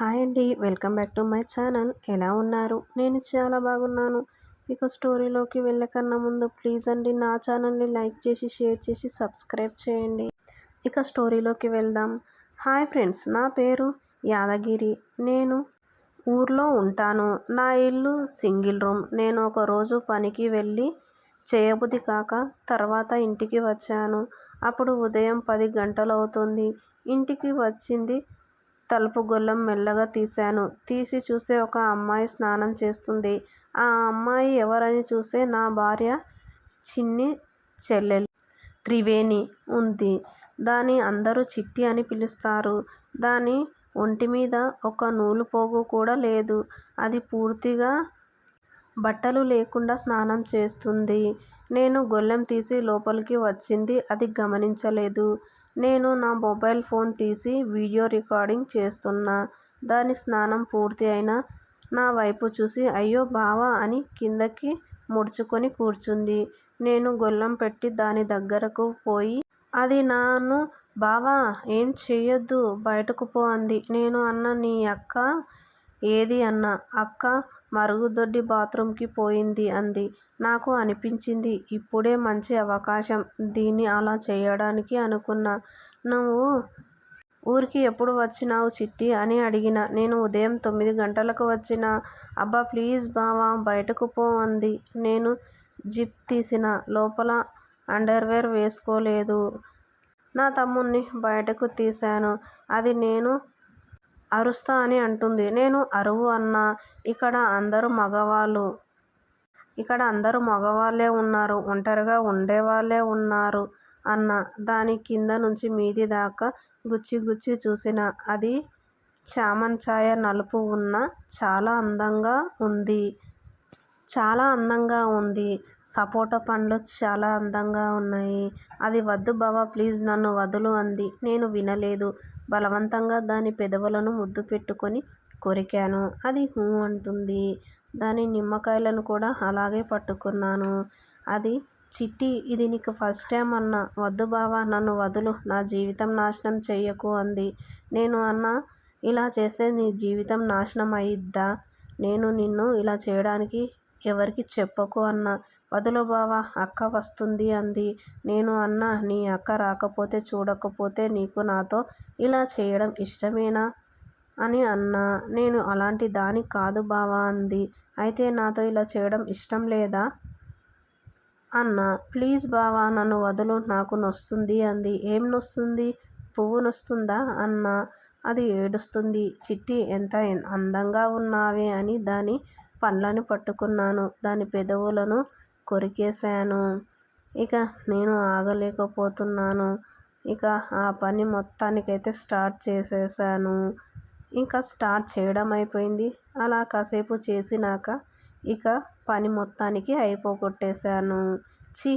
Hi అండి welcome back to my channel. ఎలా ఉన్నారు? నేను చాలా బాగున్నాను. ఇక స్టోరీలోకి వెళ్ళకన్నా ముందు ప్లీజ్ అండి నా ఛానల్ని లైక్ చేసి షేర్ చేసి సబ్స్క్రైబ్ చేయండి. ఇక స్టోరీలోకి వెళ్దాం. హాయ్ ఫ్రెండ్స్ నా పేరు యాదగిరి. నేను ఊర్లో ఉంటాను. నా ఇల్లు సింగిల్ రూమ్. నేను ఒక రోజు పనికి వెళ్ళి చేయబుద్ధి కాక తర్వాత ఇంటికి వచ్చాను. అప్పుడు ఉదయం పది గంటలు అవుతుంది. ఇంటికి వచ్చింది తలుపు గొల్లం మెల్లగా తీశాను. తీసి చూస్తే ఒక అమ్మాయి స్నానం చేస్తుంది. ఆ అమ్మాయి ఎవరని చూస్తే నా భార్య చిన్ని చెల్లెలు. త్రివేణి ఉంది. దాని అందరూ చిట్టి అని పిలుస్తారు. దాని ఒంటి మీద ఒక నూలు పోగు కూడా లేదు. అది పూర్తిగా బట్టలు లేకుండా స్నానం చేస్తుంది. నేను గొల్లెం తీసి లోపలికి వచ్చింది. అది గమనించలేదు. నేను నా మొబైల్ ఫోన్ తీసి వీడియో రికార్డింగ్ చేస్తున్నా. దాని స్నానం పూర్తి అయిన నా వైపు చూసి అయ్యో బావా అని కిందకి ముడుచుకొని కూర్చుంది. నేను గొల్లం పెట్టి దాని దగ్గరకు పోయి అది నాను. బావా ఏం చెయ్యొద్దు బయటకు పో అంది. నేను అన్న నీ అక్క ఏది అన్న అక్క మరుగుదొడ్డి బాత్రూంకి పోయింది అంది. నాకు అనిపించింది ఇప్పుడే మంచి అవకాశం. దీన్ని అలా చేయడానికి అనుకున్నా. నువ్వు ఊరికి ఎప్పుడు వచ్చినావు చిట్టి అని అడిగిన. నేను ఉదయం తొమ్మిది గంటలకు వచ్చిన. అబ్బా ప్లీజ్ బావా బయటకు పో అంది. నేను జిప్ తీసిన. లోపల అండర్వేర్ వేసుకోలేదు. నా తమ్ముణ్ణి బయటకు తీశాను. అది నేను అరుస్తా అని అంటుంది. నేను అరువు అన్నా ఇక్కడ అందరూ మగవాళ్ళు. ఇక్కడ అందరూ మగవాళ్ళే ఉన్నారు ఒంటరిగా ఉండేవాళ్ళే ఉన్నారు అన్న. దాని కింద నుంచి మీది దాకా గుచ్చి గుచ్చి చూసిన అది చామంచాయ నలుపు ఉన్న చాలా అందంగా ఉంది. చాలా అందంగా ఉంది. సపోటా పండ్లు చాలా అందంగా ఉన్నాయి. అది వద్దు బావా ప్లీజ్ నన్ను వదులు అంది. నేను వినలేదు. బలవంతంగా దాని పెదవులను ముద్దు పెట్టుకొని కొరికాను. అది హూ అంటుంది. దాని నిమ్మకాయలను కూడా అలాగే పట్టుకున్నాను. అది చిట్టి ఇది నీకు ఫస్ట్ టైం అన్నా. వద్దు బావా నన్ను వదులు. నా జీవితం నాశనం చెయ్యకు అంది. నేను అన్నా ఇలా చేస్తే నీ జీవితం నాశనం అయిద్దా? నేను నిన్ను ఇలా చేయడానికి ఎవరికి చెప్పకు అన్నా. వదులు బావా అక్క వస్తుంది అంది. నేను అన్నా నీ అక్క రాకపోతే చూడకపోతే నీకు నాతో ఇలా చేయడం ఇష్టమేనా? అని అన్నా. నేను అలాంటి దాని కాదు బావా అంది. అయితే నాతో ఇలా చేయడం ఇష్టం లేదా? అన్నా. ప్లీజ్ బావా నన్ను వదులు నాకు నొస్తుంది అంది. ఏం నొస్తుంది? పువ్వు నొస్తుందా? అన్నా. అది ఏడుస్తుంది. చిట్టి ఎంత అందంగా ఉన్నావే అని దాని పండ్లను పట్టుకున్నాను. దాని పెదవులను కొరికేశాను. ఇక నేను ఆగలేకపోతున్నాను. ఇక ఆ పని మొత్తానికైతే స్టార్ట్ చేసేసాను ఇంకా స్టార్ట్ చేయడం అయిపోయింది. అలా కాసేపు చేసినాక ఇక పని మొత్తానికి అయిపోగొట్టేశాను. ఛీ!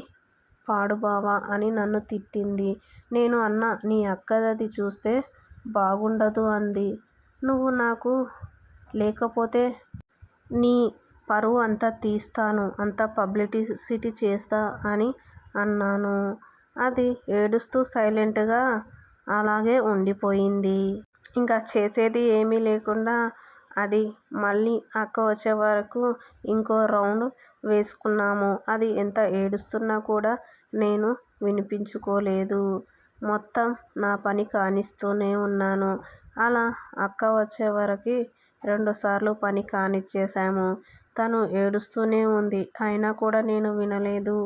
పాడు బావా అని నన్ను తిట్టింది. నేను అన్న నీ అక్కదది చూస్తే బాగుండదు అంది. నువ్వు నాకు లేకపోతే నీ పరువు అంతా తీస్తాను అంతా పబ్లిసిటీ చేస్తా అని అన్నాను. అది ఏడుస్తూ సైలెంట్గా అలాగే ఉండిపోయింది. ఇంకా చేసేది ఏమీ లేకుండా అది మళ్ళీ అక్క వచ్చే వరకు ఇంకో రౌండ్ వేసుకున్నాము. అది ఎంత ఏడుస్తున్నా కూడా నేను వినిపించుకోలేదు. మొత్తం నా పని కానిస్తూనే ఉన్నాను. అలా అక్క వచ్చే వరకు రెండుసార్లు పని కానిచ్చేసాము తను ఏడుస్తూనే ఉంది. అయినా కూడా నేను వినలేదు.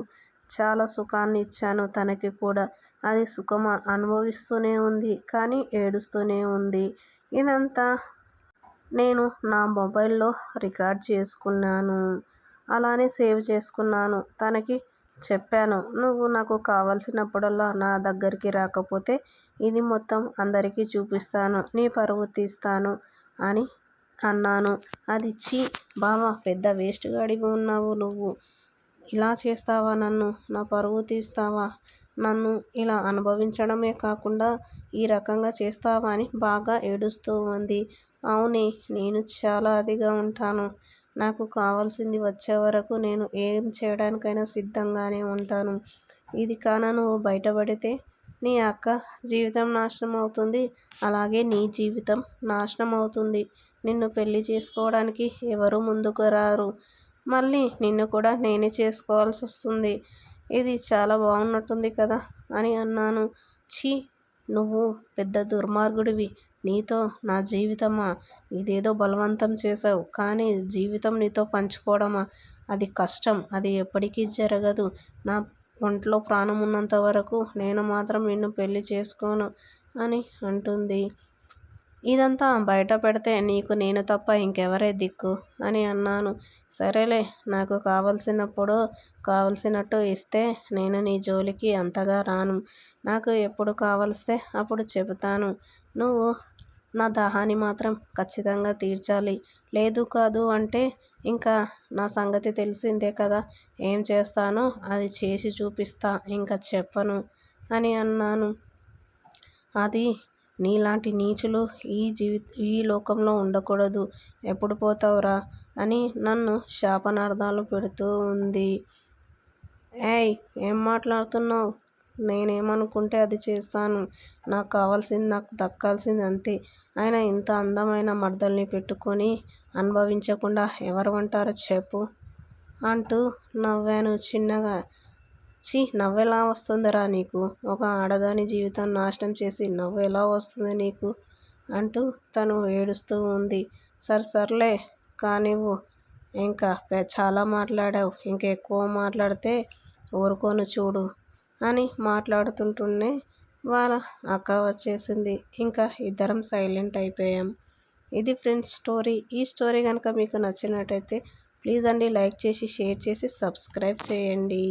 చాలా సుఖాన్ని ఇచ్చాను తనకి కూడా. అది సుఖం అనుభవిస్తూనే ఉంది. కానీ ఏడుస్తూనే ఉంది. ఇదంతా నేను నా మొబైల్లో రికార్డ్ చేసుకున్నాను. అలానే సేవ్ చేసుకున్నాను. తనకి చెప్పాను. నువ్వు నాకు కావలసినప్పుడల్లా నా దగ్గరికి రాకపోతే ఇది మొత్తం అందరికీ చూపిస్తాను. నీ పరువు తీస్తాను అని అన్నాను. అది ఛీ బావా పెద్ద వేస్ట్ గాడివి ఉన్నావు నువ్వు. ఇలా చేస్తావా నన్ను? నా పరువు తీస్తావా? నన్ను ఇలా అనుభవించడమే కాకుండా ఈ రకంగా చేస్తావా అని బాగా ఏడుస్తూ ఉంది అవునే నేను చాలా అదిగా ఉంటాను. నాకు కావాల్సింది వచ్చే వరకు నేను ఏం చేయడానికైనా సిద్ధంగానే ఉంటాను. ఇది కాన నువ్వు బయటపడితే నీ అక్క జీవితం నాశనం అవుతుంది. అలాగే నీ జీవితం నాశనం అవుతుంది. నిన్ను పెళ్ళి చేసుకోవడానికి ఎవరు ముందుకు రారు. మళ్ళీ నిన్ను కూడా నేనే చేసుకోవాల్సి వస్తుంది. ఇది చాలా బాగున్నట్టుంది కదా అని అన్నాను. ఛీ నువ్వు పెద్ద దుర్మార్గుడివి. నీతో నా జీవితమా? ఇదేదో బలవంతం చేసావు కానీ జీవితం నీతో పంచుకోవడమా? అది కష్టం. అది ఎప్పటికీ జరగదు. నా ఒంట్లో ప్రాణం ఉన్నంత వరకు నేను మాత్రం నిన్ను పెళ్ళి చేసుకోను అని అంటుంది. ఇదంతా బయట పెడితే నీకు నేను తప్ప ఇంకెవరే దిక్కు అని అన్నాను. సరేలే నాకు కావలసినప్పుడు కావలసినట్టు ఇస్తే నేను నీ జోలికి అంతగా రాను. నాకు ఎప్పుడు కావలిస్తే అప్పుడు చెబుతాను. నువ్వు నా దాహాన్ని మాత్రం ఖచ్చితంగా తీర్చాలి. లేదు కాదు అంటే ఇంకా నా సంగతి తెలిసిందే కదా. ఏం చేస్తానో అది చేసి చూపిస్తా ఇంకా చెప్పను అని అన్నాను. అది నీలాంటి నీచులు ఈ జీవి ఈ లోకంలో ఉండకూడదు. ఎప్పుడు పోతావురా అని నన్ను శాపనార్థాలు పెడుతూ ఉంది. ఏయ్ ఏం మాట్లాడుతున్నావు? నేనేమనుకుంటే అది చేస్తాను. నాకు కావాల్సింది నాకు దక్కాల్సింది అంతే. ఆయన ఇంత అందమైన మరదల్ని పెట్టుకొని అనుభవించకుండా ఎవరు వంటారో చెప్పు అంటూ నవ్వాను చిన్నగా. చి నవ్వెలా వస్తుందిరా నీకు? ఒక ఆడదాని జీవితం నాశనం చేసి నవ్వు ఎలా వస్తుంది నీకు? అంటూ తను ఏడుస్తూ ఉంది. సరే సర్లే కానివ్వు. ఇంకా చాలా మాట్లాడావు. ఇంకా ఎక్కువ మాట్లాడితే ఊరుకోను చూడు. అని మాట్లాడుతుంటూనే వాళ్ళ అక్క వచ్చేసింది. ఇంకా ఇద్దరం సైలెంట్ అయిపోయాం. ఇది ఫ్రెండ్స్ స్టోరీ. ఈ స్టోరీ కనుక మీకు నచ్చినట్టయితే ప్లీజ్ అండి లైక్ చేసి షేర్ చేసి సబ్స్క్రైబ్ చేయండి.